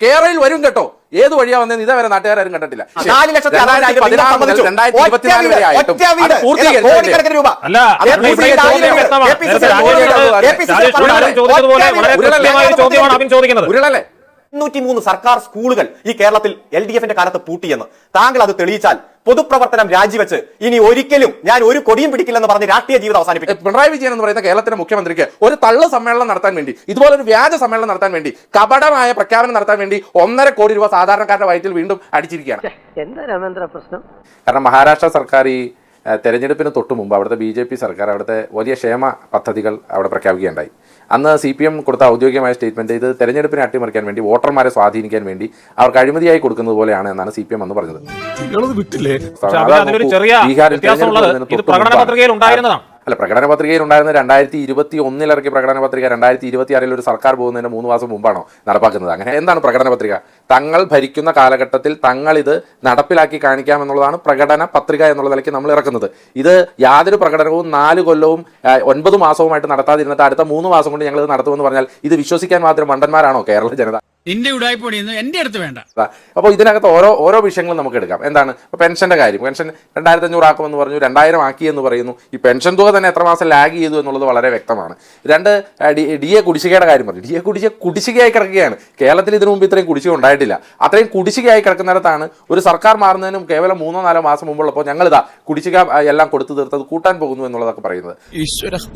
കേരളയിൽ വരും കേട്ടോ ഏത് വഴിയാ വന്നതെന്ന് ഇതേവരെ നാട്ടുകാരും കണ്ടിട്ടില്ല നാല് ലക്ഷത്തി സർക്കാർ സ്കൂളുകൾ ഈ കേരളത്തിൽ എൽ ഡി എഫിന്റെ കാലത്ത് പൂട്ടിയെന്ന് താങ്കൾ അത് തെളിയിച്ചാൽ പൊതുപ്രവർത്തനം രാജിവെച്ച് ഇനി ഒരിക്കലും ഞാൻ ഒരു കൊടിയും പിടിക്കില്ലെന്ന് പറഞ്ഞ് രാഷ്ട്രീയ ജീവിതം അവസാനിപ്പിക്കും. പിണറായി വിജയൻ എന്ന് പറയുന്ന കേരളത്തിന്റെ മുഖ്യമന്ത്രിക്ക് ഒരു തള്ള സമ്മേളനം നടത്താൻ വേണ്ടി ഇതുപോലെ ഒരു വ്യാജ സമ്മേളനം നടത്താൻ വേണ്ടി കപടമായ പ്രഖ്യാപനം നടത്താൻ വേണ്ടി ഒന്നര കോടി രൂപ സാധാരണക്കാരുടെ വയറ്റിൽ വീണ്ടും അടിച്ചിരിക്കുകയാണ്. എന്താ രാമേന്ദ്ര പ്രശ്നം? കാരണം മഹാരാഷ്ട്ര സർക്കാർ ഈ തെരഞ്ഞെടുപ്പിന് തൊട്ട് മുമ്പ് അവിടുത്തെ ബി ജെ പി സർക്കാർ അവിടുത്തെ വലിയ ക്ഷേമ പദ്ധതികൾ അവിടെ പ്രഖ്യാപിക്കുകയുണ്ടായി. അന്ന് സി പി എം കൊടുത്ത ഔദ്യോഗികമായ സ്റ്റേറ്റ്മെന്റ് ഇത് തെരഞ്ഞെടുപ്പിനെ അട്ടിമറിക്കാൻ വേണ്ടി വോട്ടർമാരെ സ്വാധീനിക്കാൻ വേണ്ടി അവർക്ക് അഴിമതിയായി കൊടുക്കുന്നത് പോലെയാണ് എന്നാണ് സി പി എം അന്ന് പറഞ്ഞത്. ബീഹാറിൽ തെരഞ്ഞെടുപ്പ് അല്ല പ്രകടന പത്രികയിൽ ഉണ്ടായിരുന്ന രണ്ടായിരത്തി ഇരുപത്തി ഒന്നിൽ ഇറക്കിയ പ്രകടന പത്രിക രണ്ടായിരത്തി ഇരുപത്തി ആറിൽ ഒരു സർക്കാർ പോകുന്നതിന് മൂന്ന് മാസം മുമ്പാണോ നടപ്പാക്കുന്നത്? അങ്ങനെ എന്താണ് പ്രകടന പത്രിക? തങ്ങൾ ഭരിക്കുന്ന കാലഘട്ടത്തിൽ തങ്ങൾ ഇത് നടപ്പിലാക്കി കാണിക്കാമെന്നുള്ളതാണ് പ്രകടന പത്രിക എന്നുള്ള നിലയ്ക്ക് നമ്മൾ ഇറക്കുന്നത്. ഇത് യാതൊരു പ്രകടനവും നാല് കൊല്ലവും ഒൻപത് മാസവുമായിട്ട് നടത്താതിരുന്നിട്ട് അടുത്ത മൂന്ന് മാസം കൊണ്ട് ഞങ്ങൾ ഇത് നടത്തുമെന്ന് പറഞ്ഞാൽ ഇത് വിശ്വസിക്കാൻ മാത്രം മണ്ടന്മാരാണോ കേരള ജനത? നിന്റെ ഉടായ്പൊടിയൊന്നും എന്റെ അടുത്ത് വേണ്ട. അപ്പോൾ ഇതിനകത്ത് ഓരോ ഓരോ വിഷയങ്ങളും നമുക്ക് എടുക്കാം. എന്താണ്? ഇപ്പോൾ പെൻഷന്റെ കാര്യം. പെൻഷൻ രണ്ടായിരത്തി അഞ്ഞൂറ് ആക്കുമെന്ന് പറഞ്ഞു രണ്ടായിരം ആക്കി എന്ന് പറയുന്നു. ഈ പെൻഷൻ തുക തന്നെ എത്ര മാസം ലാഗ് ചെയ്തു എന്നുള്ളത് വളരെ വ്യക്തമാണ്. രണ്ട് ഡി ഡി എ കുടിശ്ശികയുടെ കാര്യം പറഞ്ഞു. ഡി എ കുടിശ്ശിക കുടിശ്ശികയായി കിടക്കുകയാണ്. കേരളത്തിൽ ഇതിനു മുമ്പ് ഇത്രയും കുടിശ്ശിക ഉണ്ടായിട്ടില്ല. അത്രയും കുടിശ്ശികയായി കിടക്കുന്നിടത്താണ് ഒരു സർക്കാർ മാറുന്നതിനും കേവലം മൂന്നോ നാലോ മാസം മുമ്പുള്ളപ്പോൾ ഞങ്ങളിതാ കുടിശ്ശിക എല്ലാം കൊടുത്തു തീർത്തത് കൂട്ടാൻ പോകുന്നു എന്നുള്ളതൊക്കെ പറയുന്നത്.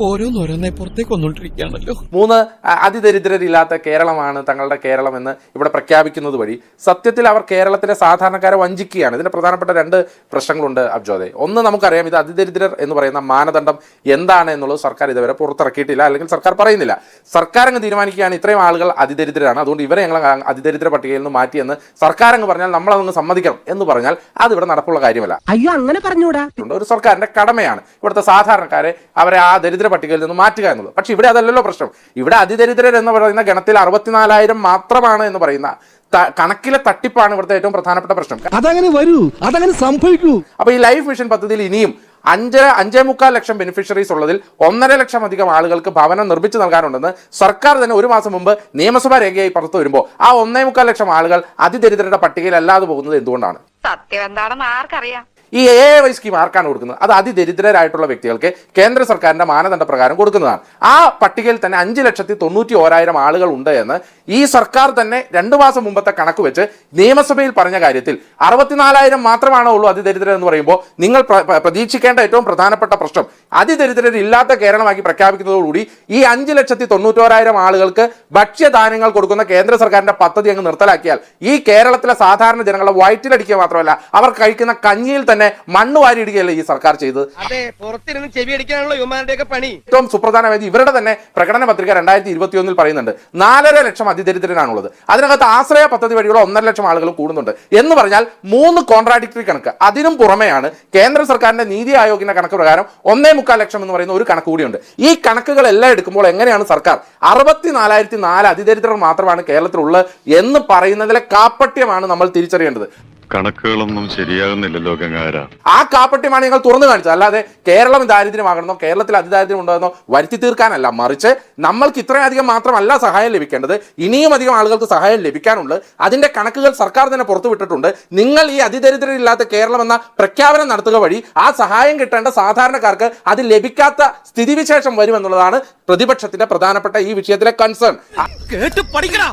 ഓരോന്നോരോന്നെ പുറത്തേക്ക് മൂന്ന് അതിദരിദ്രരില്ലാത്ത കേരളമാണ് തങ്ങളുടെ കേരളം എന്ന് ഇവിടെ പ്രഖ്യാപിക്കുന്നത് വഴി സത്യത്തിൽ അവർ കേരളത്തിലെ സാധാരണക്കാരെ വഞ്ചിക്കുകയാണ്. ഇതിന്റെ പ്രധാനപ്പെട്ട രണ്ട് പ്രശ്നങ്ങളുണ്ട് അബ്ജോദെ. ഒന്ന് നമുക്കറിയാം ഇത് അതിദരിദ്രർ എന്ന് പറയുന്ന മാനദണ്ഡം എന്താണ് എന്നുള്ളത് സർക്കാർ ഇതുവരെ പുറത്തിറക്കിയിട്ടില്ല അല്ലെങ്കിൽ സർക്കാർ പറയുന്നില്ല. സർക്കാർ അങ്ങ് തീരുമാനിക്കുകയാണ് ഇത്രയും ആളുകൾ അതിദരിദ്രരാണ്. അതുകൊണ്ട് ഇവരെ ഞങ്ങൾ അതിദരിദ്ര പട്ടികയിൽ നിന്ന് മാറ്റിയെന്ന് സർക്കാർ അങ്ങ് പറഞ്ഞാൽ നമ്മൾ അതങ്ങ് സമ്മതിക്കണം എന്ന് പറഞ്ഞാൽ അത് ഇവിടെ നടപ്പുള്ള കാര്യമല്ല. അയ്യോ അങ്ങനെ പറഞ്ഞൂടാ. ഒരു സർക്കാരിന്റെ കടമയാണ് ഇവിടുത്തെ സാധാരണക്കാരെ അവരെ ആ ദരിദ്ര പട്ടികയിൽ നിന്ന് മാറ്റുക എന്നുള്ളത്. പക്ഷേ ഇവിടെ അതല്ലല്ലോ പ്രശ്നം. ഇവിടെ അതിദരിദ്രർ എന്ന് പറയുന്ന ഗണത്തിൽ അറുപത്തിനാലായിരം മാത്രമാണ് എന്ന് പറയുന്ന കണക്കിലെ തട്ടിപ്പാണ് ഇവിടുത്തെ ഏറ്റവും പ്രധാനപ്പെട്ട പ്രശ്നം. അതങ്ങനെ വരൂ അതങ്ങനെ സംഭവിക്കൂ. അപ്പൊ ഈ ലൈഫ് മിഷൻ പദ്ധതിയിൽ ഇനിയും അഞ്ചര അഞ്ചേ മുക്കാൽ ലക്ഷം ബെനിഫിഷ്യറീസ് ഉള്ളതിൽ ഒന്നര ലക്ഷം അധികം ആളുകൾക്ക് ഭവനം നിർമ്മിച്ചു നൽകാനുണ്ടെന്ന് സർക്കാർ തന്നെ ഒരു മാസം മുമ്പ് നിയമസഭാ രേഖയായി പുറത്തു വരുമ്പോൾ ആ ഒന്നേ മുക്കാൽ ലക്ഷം ആളുകൾ അതിദരിദ്രരുടെ പട്ടികയിൽ അല്ലാതെ പോകുന്നത് എന്തുകൊണ്ടാണ്? സത്യം എന്താണെന്ന് ആർക്കറിയാം. ഈ എ വൈ സ്കീം ആർക്കാണ് കൊടുക്കുന്നത്? അത് അതിദരിദ്രരായിട്ടുള്ള വ്യക്തികൾക്ക് കേന്ദ്ര സർക്കാരിന്റെ മാനദണ്ഡ പ്രകാരം കൊടുക്കുന്നതാണ്. ആ പട്ടികയിൽ തന്നെ അഞ്ച് ലക്ഷത്തി തൊണ്ണൂറ്റി ഓരായിരം ആളുകൾ ഉണ്ട് എന്ന് ഈ സർക്കാർ തന്നെ രണ്ടു മാസം മുമ്പത്തെ കണക്ക് വെച്ച് നിയമസഭയിൽ പറഞ്ഞ കാര്യത്തിൽ അറുപത്തിനാലായിരം മാത്രമാണോ ഉള്ളൂ അതിദരിദ്രർ എന്ന് പറയുമ്പോൾ നിങ്ങൾ പ്ര- പ്ര- പ്രതീക്ഷിക്കേണ്ട ഏറ്റവും പ്രധാനപ്പെട്ട പ്രശ്നം അതിദരിദ്രരില്ലാത്ത കേരളമാക്കി പ്രഖ്യാപിക്കുന്നതോടുകൂടി ഈ അഞ്ച് ലക്ഷത്തി തൊണ്ണൂറ്റോരായിരം ആളുകൾക്ക് ഭക്ഷ്യധാന്യങ്ങൾ കൊടുക്കുന്ന കേന്ദ്ര സർക്കാരിന്റെ പദ്ധതി അങ്ങ് നിർത്തലാക്കിയാൽ ഈ കേരളത്തിലെ സാധാരണ ജനങ്ങളെ വയറ്റിലടിക്കുക മാത്രമല്ല അവർ കഴിക്കുന്ന കഞ്ഞിയിൽ തന്നെ മണ്ണ് വാരിയിടുകയല്ലേ ഈ സർക്കാർ ചെയ്തത്? അതെ പുറത്തിരുന്ന് ചെവി അടിക്കാനുള്ള യുവമാരുടെയൊക്കെ പണി. ഏറ്റവും സുപ്രധാനമായത് ഇവരുടെ തന്നെ പ്രകടന പത്രിക രണ്ടായിരത്തി ഇരുപത്തിയൊന്നിൽ പറയുന്നുണ്ട് നാലര ലക്ഷം അതിദരിദ്രനാണുള്ളത്. അതിനകത്ത് ആശ്രയ പദ്ധതി വഴിയുള്ള ഒന്നര ലക്ഷം ആളുകൾ കൂടുന്നുണ്ട്. എന്ന് പറഞ്ഞാൽ മൂന്ന് കോൺട്രാഡിക്ടറി കണക്ക്. അതിനും പുറമെയാണ് കേന്ദ്ര സർക്കാരിന്റെ നീതി ആയോഗിന്റെ കണക്ക് പ്രകാരം ഒന്നേ മുക്കാൽ ലക്ഷം എന്ന് പറയുന്ന ഒരു കണക്ക് കൂടിയുണ്ട്. ഈ കണക്കുകളെല്ലാം എടുക്കുമ്പോൾ എങ്ങനെയാണ് സർക്കാർ? അറുപത്തിനാലായിരത്തി നാല് അതിദരിദ്രർ മാത്രമാണ് കേരളത്തിലുള്ളത് എന്ന് പറയുന്നതിലെ കാപ്പട്യമാണ് നമ്മൾ തിരിച്ചറിയേണ്ടത്. കണക്കുകളൊന്നും ശരിയാകുന്നില്ലല്ലോ ഗംഗാര ആ കാപ്പട്യമാണ് ഞങ്ങൾ തുറന്നു കാണിച്ചത്. അല്ലാതെ കേരളം ദാരിദ്ര്യമാകണമെന്നോ കേരളത്തിൽ അതിദാരിദ്ര്യം ഉണ്ടെന്നോ വരുത്തി തീർക്കാനല്ല. മറിച്ച് നമ്മൾക്ക് ഇത്രയധികം മാത്രമല്ല സഹായം ലഭിക്കേണ്ടത്. ഇനിയും അധികം ആളുകൾക്ക് സഹായം ലഭിക്കാനുണ്ട്. അതിന്റെ കണക്കുകൾ സർക്കാർ തന്നെ പുറത്തുവിട്ടിട്ടുണ്ട് നിങ്ങൾ ഈ അതിദരിദ്രരില്ലാത്ത കേരളം എന്ന പ്രഖ്യാപനം നടത്തുക വഴി ആ സഹായം കിട്ടേണ്ട സാധാരണക്കാർക്ക് അത് ലഭിക്കാത്ത സ്ഥിതിവിശേഷം വരുമെന്നുള്ളതാണ് പ്രതിപക്ഷത്തിന്റെ പ്രധാനപ്പെട്ട ഈ വിഷയത്തിലെ കൺസേൺ കേട്ട് പഠിക്കടാ.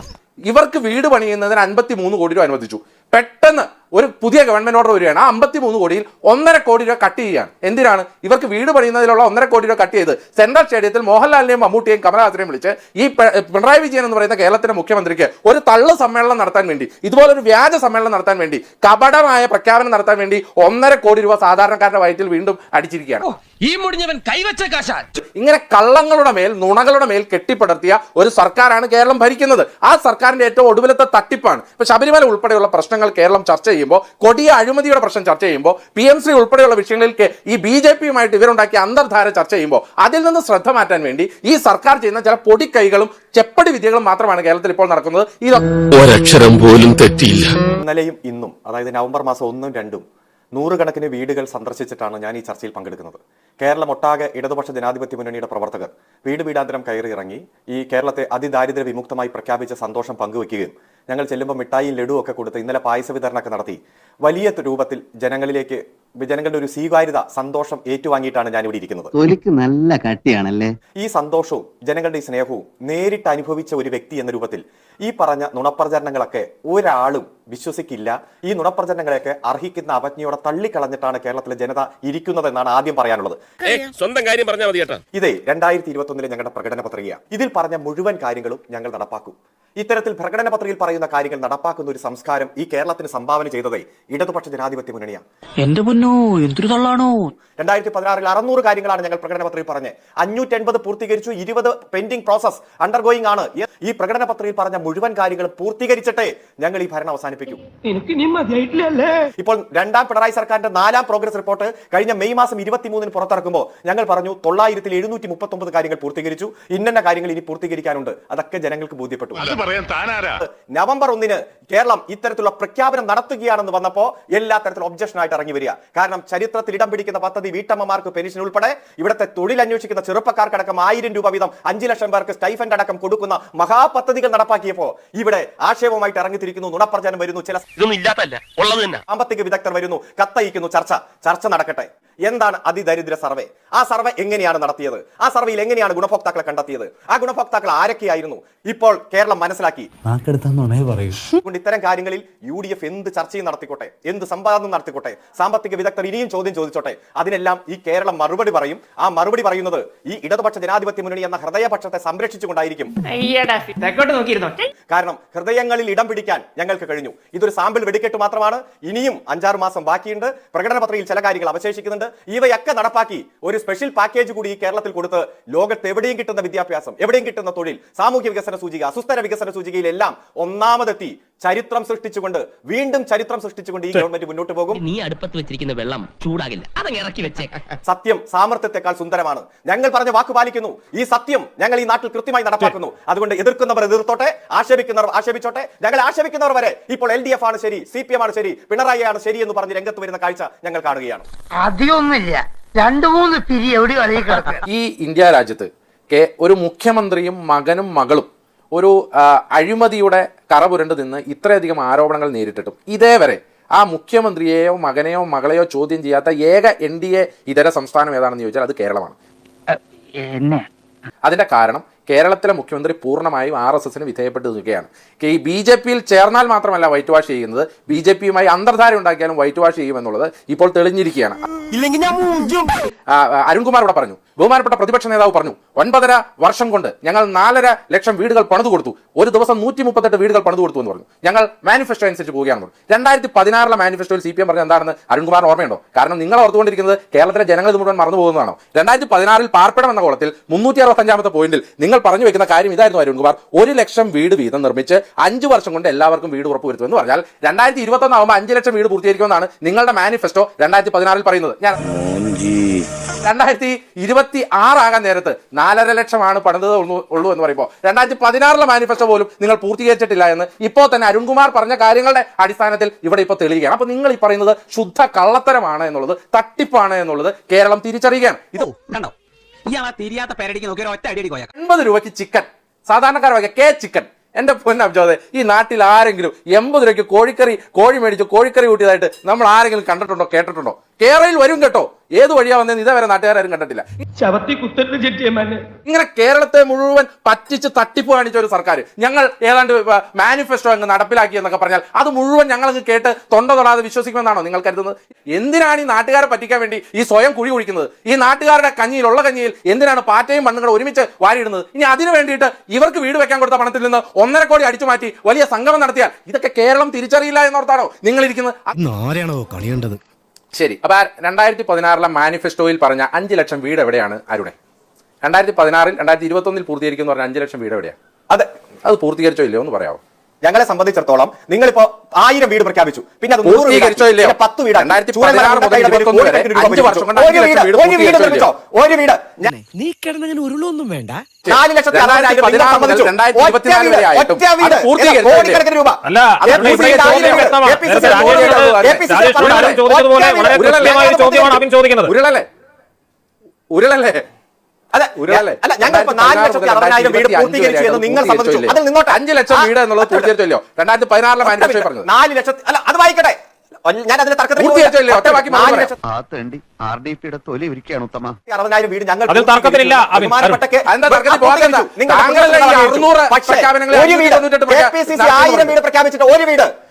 ഇവർക്ക് വീട് പണിയുന്നതിന് അൻപത്തി മൂന്ന് കോടി രൂപ അനുവദിച്ചു. പെട്ടെന്ന് ഒരു പുതിയ ഗവൺമെന്റ് ഓർഡർ വരികയാണ്. ആ അമ്പത്തി മൂന്ന് കോടിയിൽ ഒന്നര കോടി രൂപ കട്ട് ചെയ്യുകയാണ്. എന്തിനാണ്? ഇവർക്ക് വീട് പണിയുന്നതിലുള്ള ഒന്നര കോടി രൂപ കട്ട് ചെയ്ത് സെൻട്രൽ സ്റ്റേഡിയത്തിൽ മോഹൻലാലിനെയും മമ്മൂട്ടിയെയും കമലഹാസനെയും വിളിച്ച് ഈ പിണറായി വിജയൻ എന്ന് പറയുന്ന കേരളത്തിലെ മുഖ്യമന്ത്രിക്ക് ഒരു തള്ളു സമ്മേളനം നടത്താൻ വേണ്ടി ഇതുപോലെ ഒരു വ്യാജ സമ്മേളനം നടത്താൻ വേണ്ടി കപടമായ പ്രഖ്യാപനം നടത്താൻ വേണ്ടി ഒന്നര കോടി രൂപ സാധാരണക്കാരുടെ വയറ്റിൽ വീണ്ടും അടിച്ചിരിക്കുകയാണ്. ഈ മുടിഞ്ഞവൻ കൈവച്ച കാശാൻ ഇങ്ങനെ കള്ളങ്ങളുടെ മേൽ നുണകളുടെ മേൽ കെട്ടിപ്പടർത്തിയ ഒരു സർക്കാരാണ് കേരളം ഭരിക്കുന്നത്. ആ സർക്കാരിന്റെ ഏറ്റവും ഒടുവിലത്തെ തട്ടിപ്പാണ്. ഇപ്പൊ ശബരിമല ഉൾപ്പെടെയുള്ള പ്രശ്നങ്ങൾ കേരളം ചർച്ച ചെയ്യുമ്പോൾ കൊടിയ അഴിമതിയുടെ പ്രശ്നം ചർച്ച ചെയ്യുമ്പോൾ പി എം സി ഉൾപ്പെടെയുള്ള വിഷയങ്ങളിൽ ഈ ബി ജെ പിയുമായിട്ട് ഇവരുണ്ടാക്കിയ അന്തർധാര ചർച്ച ചെയ്യുമ്പോൾ അതിൽ നിന്ന് ശ്രദ്ധ മാറ്റാൻ വേണ്ടി ഈ സർക്കാർ ചെയ്യുന്ന ചില പൊടിക്കൈകളും ചെപ്പടി വിദ്യകളും മാത്രമാണ് കേരളത്തിൽ ഇപ്പോൾ നടക്കുന്നത്. ഇതൊക്കെ ഒരക്ഷരം പോലും തെറ്റിയില്ല. ഇന്നലെയും ഇന്നും അതായത് നവംബർ മാസം ഒന്നും രണ്ടും നൂറുകണക്കിന് വീടുകൾ സന്ദർശിച്ചിട്ടാണ് ഞാൻ ഈ ചർച്ചയിൽ പങ്കെടുക്കുന്നത്. കേരളം ഒട്ടാകെ ഇടതുപക്ഷ ജനാധിപത്യ മുന്നണിയുടെ പ്രവർത്തകർ വീട് വീടാന്തരം കയറിയിറങ്ങി ഈ കേരളത്തെ അതിദാരിദ്ര്യ വിമുക്തമായി പ്രഖ്യാപിച്ച സന്തോഷം പങ്കുവെക്കുകയും ഞങ്ങൾ ചെല്ലുമ്പോൾ മിഠായിയും ലഡുവും ഒക്കെ കൊടുത്ത് ഇന്നലെ പായസ വിതരണമൊക്കെ നടത്തി വലിയ രൂപത്തിൽ ജനങ്ങളിലേക്ക് ജനങ്ങളുടെ ഒരു സ്വീകാര്യത സന്തോഷം ഏറ്റുവാങ്ങിയിട്ടാണ് ഞാൻ ഇവിടെ ഇരിക്കുന്നത്. തൊലിക്ക് നല്ല കട്ടിയാണല്ലേ? ഈ സന്തോഷവും ജനങ്ങളുടെ ഈ സ്നേഹവും നേരിട്ട് അനുഭവിച്ച ഒരു വ്യക്തി എന്ന രൂപത്തിൽ ഈ പറഞ്ഞ നുണപ്രചരണങ്ങളൊക്കെ ഒരാളും വിശ്വസിക്കില്ല. ഈ നുണപ്രചരണങ്ങളെയൊക്കെ അർഹിക്കുന്ന അവജ്ഞയോടെ തള്ളിക്കളഞ്ഞിട്ടാണ് കേരളത്തിലെ ജനത ഇരിക്കുന്നതെന്നാണ് ആദ്യം പറയാനുള്ളത്. സ്വന്തം കാര്യം പറഞ്ഞാൽ മതി കേട്ടോ ഇതേ രണ്ടായിരത്തി ഇരുപത്തി ഒന്നിലെ ഞങ്ങളുടെ പ്രകടന പത്രിക ഇതിൽ പറഞ്ഞ മുഴുവൻ കാര്യങ്ങളും ഞങ്ങൾ നടപ്പാക്കും. ഇത്തരത്തിൽ പ്രകടന പത്രികയിൽ പറയുന്ന കാര്യങ്ങൾ നടപ്പാക്കുന്ന ഒരു സംസ്കാരം ഈ കേരളത്തിന് സംഭാവന ചെയ്തത് ഇടതുപക്ഷ ജനാധിപത്യ മുന്നണിയാണ് എന്റെ പൊന്നോ എന്തൊരു തള്ളാണോ? രണ്ടായിരത്തി പതിനാറിൽ അറുന്നൂറ് കാര്യങ്ങളാണ് ഞങ്ങൾ പ്രകടന പത്രികയിൽ പറഞ്ഞത്. അഞ്ഞൂറ്റി എൺപത് പൂർത്തീകരിച്ചു ഇരുപത് പെൻഡിംഗ് പ്രോസസ് അണ്ടർഗോയിങ് ആണ്. ഈ പ്രകടന പത്രികയിൽ പറഞ്ഞ മുഴുവൻ കാര്യങ്ങളും പൂർത്തീകരിച്ചിട്ടേ ഞങ്ങൾ ഈ ഭരണം അവസാനിപ്പിക്കും. ഇപ്പോൾ രണ്ടാം പിണറായി സർക്കാരിന്റെ നാലാം പ്രോഗ്രസ് റിപ്പോർട്ട് കഴിഞ്ഞ മെയ് മാസം ഇരുപത്തിമൂന്നിന് പുറത്തിറക്കുമ്പോൾ ഞങ്ങൾ പറഞ്ഞു തൊള്ളായിരത്തിൽ എഴുന്നൂറ്റി മുപ്പത്തി ഒമ്പത് കാര്യങ്ങൾ പൂർത്തീകരിച്ചു. ഇന്ന കാര്യങ്ങൾ ഇനി പൂർത്തീകരിക്കാനുണ്ട്. അതൊക്കെ ജനങ്ങൾക്ക് ബോധ്യപ്പെട്ടു. പറയാൻ താനാരാ? നവംബർ ഒന്നിന് കേരളം ഇത്തരത്തിലുള്ള പ്രഖ്യാപനം നടത്തുകയാണെന്ന് വന്നപ്പോ എല്ലാ തരത്തിലും ഒബ്ജക്ഷൻ ആയിട്ട് ഇറങ്ങി വരിക. കാരണം ചരിത്രത്തിൽ ഇടം പിടിക്കുന്ന പദ്ധതി വീട്ടമ്മമാർക്ക് പെൻഷൻ ഉൾപ്പെടെ ഇവിടുത്തെ തൊഴിൽ അന്വേഷിക്കുന്ന ചെറുപ്പക്കാർക്കടക്കം ആയിരം രൂപ വീതം അഞ്ചു ലക്ഷം പേർക്ക് സ്റ്റൈഫൻഡ് അടക്കം കൊടുക്കുന്ന മഹാപദ്ധതികൾ നടപ്പാക്കിയപ്പോ ഇവിടെ ആക്ഷേപമായിട്ട് ഇറങ്ങിത്തിരിക്കുന്നു നുണപ്രചാരം വരുന്നു ചില സാമ്പത്തിക വിദഗ്ധർ വരുന്നു കത്തയിക്കുന്നു ചർച്ച ചർച്ച നടക്കട്ടെ. എന്താണ് അതിദരിദ്ര സർവേ? ആ സർവേ എങ്ങനെയാണ് നടത്തിയത്? ആ സർവേയിൽ എങ്ങനെയാണ് ഗുണഭോക്താക്കളെ കണ്ടെത്തിയത്? ആ ഗുണഭോക്താക്കൾ ആരൊക്കെയായിരുന്നു? ഇപ്പോൾ കേരളം മനസ്സിലാക്കി. ഇത്തരം കാര്യങ്ങളിൽ യു ഡി എഫ് എന്ത് ചർച്ചയും നടത്തിക്കോട്ടെ എന്ത് സംവാദം നടത്തിക്കോട്ടെ സാമ്പത്തിക വിദഗ്ധർ ഇനിയും ചോദ്യം ചോദിച്ചോട്ടെ അതിനെല്ലാം ഈ കേരളം മറുപടി പറയും. ആ മറുപടി പറയുന്നത് ഈ ഇടതുപക്ഷ ജനാധിപത്യ മുന്നണി എന്ന ഹൃദയപക്ഷത്തെ സംരക്ഷിച്ചുകൊണ്ടായിരിക്കും. കാരണം ഹൃദയങ്ങളിൽ ഇടം പിടിക്കാൻ ഞങ്ങൾക്ക് കഴിഞ്ഞു. ഇതൊരു സാമ്പിൾ വെടിക്കെട്ട് മാത്രമാണ്. ഇനിയും അഞ്ചാറ് മാസം ബാക്കിയുണ്ട്. പ്രകടന പത്രികയിൽ ചില കാര്യങ്ങൾ അവശേഷിക്കുന്നുണ്ട്. ഇവയൊക്കെ നടപ്പാക്കി ഒരു സ്പെഷ്യൽ പാക്കേജ് കൂടി ഈ കേരളത്തിൽ കൊടുത്ത് ലോകത്ത് എവിടെയും കിട്ടുന്ന വിദ്യാഭ്യാസം എവിടെയും കിട്ടുന്ന തൊഴിൽ സാമൂഹ്യ വികസന സൂചിക അസുസ്ഥര വികസന സൂചികയിലെല്ലാം ഒന്നാമതെത്തി ചരിത്രം സൃഷ്ടിച്ചുകൊണ്ട് വീണ്ടും ചരിത്രം സൃഷ്ടിച്ചുകൊണ്ട് ഈ ഗവൺമെന്റ് മുന്നോട്ട് പോകും. നീ അടുപ്പത്ത് വെച്ചിരിക്കുന്ന വെള്ളം ചൂടാകില്ല. അതങ്ങ് ഇറക്കി വെച്ചേ. സത്യം സാമർത്ഥ്യത്തെക്കാൾ സുന്ദരമാണ്. ഞങ്ങൾ പറഞ്ഞ വാക്ക് പാലിക്കുന്നു. ഈ സത്യം ഞങ്ങൾ ഈ നാട്ടിൽ കൃത്യമായി നടപ്പാക്കുന്നു. അതുകൊണ്ട് എതിർക്കുന്നവർ എതിർത്തോട്ടെ ആക്ഷേപിക്കുന്നവർ ആക്ഷേപിച്ചോട്ടെ. ഞങ്ങൾ ആക്ഷേപിക്കുന്നവർ വരെ ഇപ്പോൾ എൽ ഡി എഫ് ആണ് ശരി സി പി എം ആണ് ശരി പിണറായി ആണ് ശരി എന്ന് പറഞ്ഞ് രംഗത്ത് വരുന്ന കാഴ്ച ഞങ്ങൾ കാണുകയാണ്. അധികമൊന്നുമില്ല. രണ്ടു മൂന്ന് പിരി ഈ ഇന്ത്യ രാജ്യത്ത് ഒരു മുഖ്യമന്ത്രിയും മകനും മകളും ഒരു അഴിമതിയുടെ കറ പുരണ്ടു നിന്ന് ഇത്രയധികം ആരോപണങ്ങൾ നേരിട്ടിട്ടും. ഇതേവരെ ആ മുഖ്യമന്ത്രിയെയോ മകനെയോ മകളെയോ ചോദ്യം ചെയ്യാത്ത ഏക എൻ ഡി എ ഇതര സംസ്ഥാനം ഏതാണെന്ന് ചോദിച്ചാൽ അത് കേരളമാണ്. എന്നെ? അതിന്റെ കാരണം കേരളത്തിലെ മുഖ്യമന്ത്രി പൂർണമായും ആർ എസ് എസിന് വിധേയപ്പെട്ട് നിൽക്കുകയാണ് ഈ ബി ജെ പിയിൽ ചേർന്നാൽ മാത്രമല്ല വൈറ്റ് വാഷ് ചെയ്യുന്നത്. ബി ജെ പിയുമായി അന്തർധാര ഉണ്ടാക്കിയാലും വൈറ്റ് വാഷ് ചെയ്യുമെന്നുള്ളത് ഇപ്പോൾ തെളിഞ്ഞിരിക്കുകയാണ്. അരുൺകുമാർ ഇവിടെ പറഞ്ഞു. ബഹുമാനപ്പെട്ട പ്രതിപക്ഷ നേതാവ് പറഞ്ഞു ഒൻപതര വർഷം കൊണ്ട് ഞങ്ങൾ നാലര ലക്ഷം വീടുകൾ പണിതു കൊടുത്തു. ഒരു ദിവസം നൂറ്റി മുപ്പത്തെട്ട് വീടുകൾ പണിതു കൊടുത്തു എന്ന് പറഞ്ഞു. ഞങ്ങൾ മാനിഫെസ്റ്റോ അനുസരിച്ച് പറഞ്ഞു. രണ്ടായിരത്തി പതിനാറിലെ മാനിഫെസ്റ്റോയിൽ സി പി എം പറഞ്ഞ എന്താണെന്ന് അരുൺകുമാർ ഓർമ്മയുണ്ടോ? കാരണം നിങ്ങൾ ഓർത്തുകൊണ്ടിരിക്കുന്നത് കേരളത്തിലെ ജനങ്ങൾ ഇത് മുഴുവൻ മറന്നു പോകുന്നതാണോ? രണ്ടായിരത്തി പതിനാറിൽ പാർപ്പിടം എന്ന കോളത്തിൽ മുന്നൂറ്റി അറുപത്തഞ്ചാമത്തെ പോയിന്റിൽ നിങ്ങൾ പറഞ്ഞു വെക്കുന്ന കാര്യം ഇതായിരുന്നു അരുൺകുമാർ. ഒരു ലക്ഷം വീട് വീതം നിർമ്മിച്ച് അഞ്ച് വർഷം കൊണ്ട് എല്ലാവർക്കും വീട് ഉറപ്പ് വരുത്തുമെന്ന് പറഞ്ഞാൽ രണ്ടായിരത്തി ഇരുപത്തൊന്നാകുമ്പോൾ അഞ്ച് ലക്ഷം വീട് പൂർത്തീകരിക്കുമെന്നാണ് നിങ്ങളുടെ മാനിഫെസ്റ്റോ രണ്ടായിരത്തി പതിനാറിൽ പറയുന്നത്. ഞാൻ രണ്ടായിരത്തി ഇരുപത്തി ആറാകാൻ നേരത്ത് നാലര ലക്ഷമാണ് പണിതത് ഉള്ളൂ എന്ന് പറയുമ്പോൾ രണ്ടായിരത്തി പതിനാറിലെ മാനിഫെസ്റ്റോ പോലും നിങ്ങൾ പൂർത്തീകരിച്ചിട്ടില്ല എന്ന് ഇപ്പോൾ തന്നെ അരുൺകുമാർ പറഞ്ഞ കാര്യങ്ങളുടെ അടിസ്ഥാനത്തിൽ ഇവിടെ ഇപ്പോൾ തെളിയുകയാണ്. അപ്പോൾ നിങ്ങൾ ഈ പറയുന്നത് ശുദ്ധ കള്ളത്തരമാണ് എന്നുള്ളത് തട്ടിപ്പാണ് എന്നുള്ളത് കേരളം തിരിച്ചറിയുകയാണ്. ഇത് കണ്ടോ? തിരിയാത്ത പേരടിക്ക് നോക്കി ഒറ്റ അടി എൺപത് രൂപയ്ക്ക് ചിക്കൻ സാധാരണക്കാർ വക കെ ചിക്കൻ എന്റെ പൊന്നബ്ജോദെ ഈ നാട്ടിൽ ആരെങ്കിലും എൺപത് രൂപയ്ക്ക് കോഴിക്കറി കോഴി മേടിച്ച് കോഴിക്കറി കൂട്ടിയതായിട്ട് നമ്മൾ ആരെങ്കിലും കണ്ടിട്ടുണ്ടോ കേട്ടിട്ടുണ്ടോ? കേരളയിൽ വരും കേട്ടോ. ഏത് വഴിയാ വന്നതെന്ന് ഇതേവരെ നാട്ടുകാരും കണ്ടിട്ടില്ല. ചവത്തി ചെട്ടിയമ്മനെ ഇങ്ങനെ കേരളത്തെ മുഴുവൻ പറ്റിച്ച് തട്ടിപ്പ് കാണിച്ച ഒരു സർക്കാർ. ഞങ്ങൾ ഏതാണ്ട് മാനിഫെസ്റ്റോ അങ്ങ് നടപ്പിലാക്കി എന്നൊക്കെ പറഞ്ഞാൽ അത് മുഴുവൻ ഞങ്ങൾ അങ്ങ് കേട്ട് തൊണ്ട തൊടാതെ വിശ്വസിക്കുമെന്നാണോ നിങ്ങൾ കരുതുന്നത്? എന്തിനാണ് ഈ നാട്ടുകാരെ പറ്റിക്കാൻ വേണ്ടി ഈ സ്വയം കുഴി കുഴിക്കുന്നത്? ഈ നാട്ടുകാരുടെ കഞ്ഞിയിലുള്ള കഞ്ഞിയിൽ എന്തിനാണ് പാറ്റയും മണ്ണുകളും ഒരുമിച്ച് വാരിയിടുന്നത്? ഇനി അതിനു വേണ്ടിയിട്ട് ഇവർക്ക് വീട് വെക്കാൻ കൊടുത്ത പണത്തിൽ നിന്ന് ഒന്നര കോടി അടിച്ചു മാറ്റി വലിയ സംഗമം നടത്തിയാൽ ഇതൊക്കെ കേരളം തിരിച്ചറിയില്ല എന്നോർത്താണോ നിങ്ങൾ ഇരിക്കുന്നത് ആരെയാണോ കളിയേണ്ടത്? ശരി. അപ്പൊ രണ്ടായിരത്തി പതിനാറിലെ മാനിഫെസ്റ്റോയിൽ പറഞ്ഞ അഞ്ച് ലക്ഷം വീട് എവിടെയാണ് അരുണെ? രണ്ടായിരത്തി പതിനാറിൽ രണ്ടായിരത്തി ഇരുപത്തൊന്നിൽ പൂർത്തീകരിക്കുന്ന പറഞ്ഞ അഞ്ച് ലക്ഷം വീട് എവിടെയാണ് അതെ അത് പൂർത്തീകരിച്ചോ ഇല്ലയോ എന്ന് പറയാമോ ഞങ്ങളെ സംബന്ധിച്ചിടത്തോളം നിങ്ങളിപ്പോ ആയിരം വീട് പ്രഖ്യാപിച്ചു. പിന്നെ അത് നൂറ്? പിന്നെ പത്ത് വീട് വീട് ഒരു വീട് നിർമ്മിച്ചോ? ഒരു വീട്. നീ കിടന്നങ്ങനെ ഉരുളൊന്നും വേണ്ട. നാല് ലക്ഷത്തി വീട്, വീട്, കോടിക്കണക്കിന് രൂപ. വീട്, വീട്, വീട്, വീട്. ചോദിക്കുന്നത് ഉരുളല്ലേ? ഉരുളല്ലേ? അല്ല അല്ല ലക്ഷത്തി അറുപതിനായിരം വീട് നിങ്ങൾ അതിൽ നിന്നോട്ട് ലക്ഷം വീട് എന്നുള്ളത് പറഞ്ഞു അല്ല അത് ഞാൻ വീട് ഞങ്ങൾ വീട് പ്രഖ്യാപിച്ചിട്ട് ഒരു വീട്.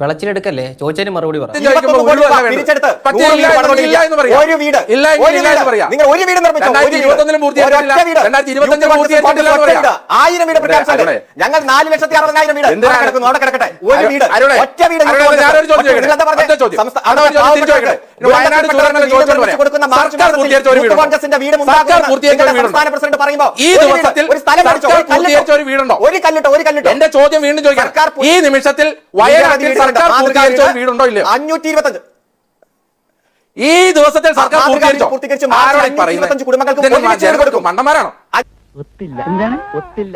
വിളച്ചിലെടുക്കല്ലേ? ചോദിച്ചതിന് മറുപടി പറ. വീട് ഞങ്ങൾ ലക്ഷത്തി അറുപതിനായിരം വീട്. വീട്. വീട് പറയുമ്പോൾ ഈ ദിവസത്തിൽ ഒരു ഒരു ഒരു ഒരു എന്റെ ചോദ്യം വീണ്ടും ചോദിക്കാം ഈ നിമിഷത്തിൽ വയനാട്ടിൽ വീടുണ്ടോ ഇല്ലയോ? അഞ്ഞൂറ്റി ഇരുപത്തഞ്ച് ഈ ദിവസത്തിൽ സർക്കാർ പൂർത്തീകരിച്ചോ? ആരോടെ പറയുന്നത് എന്താണ്? ഒത്തില്ല.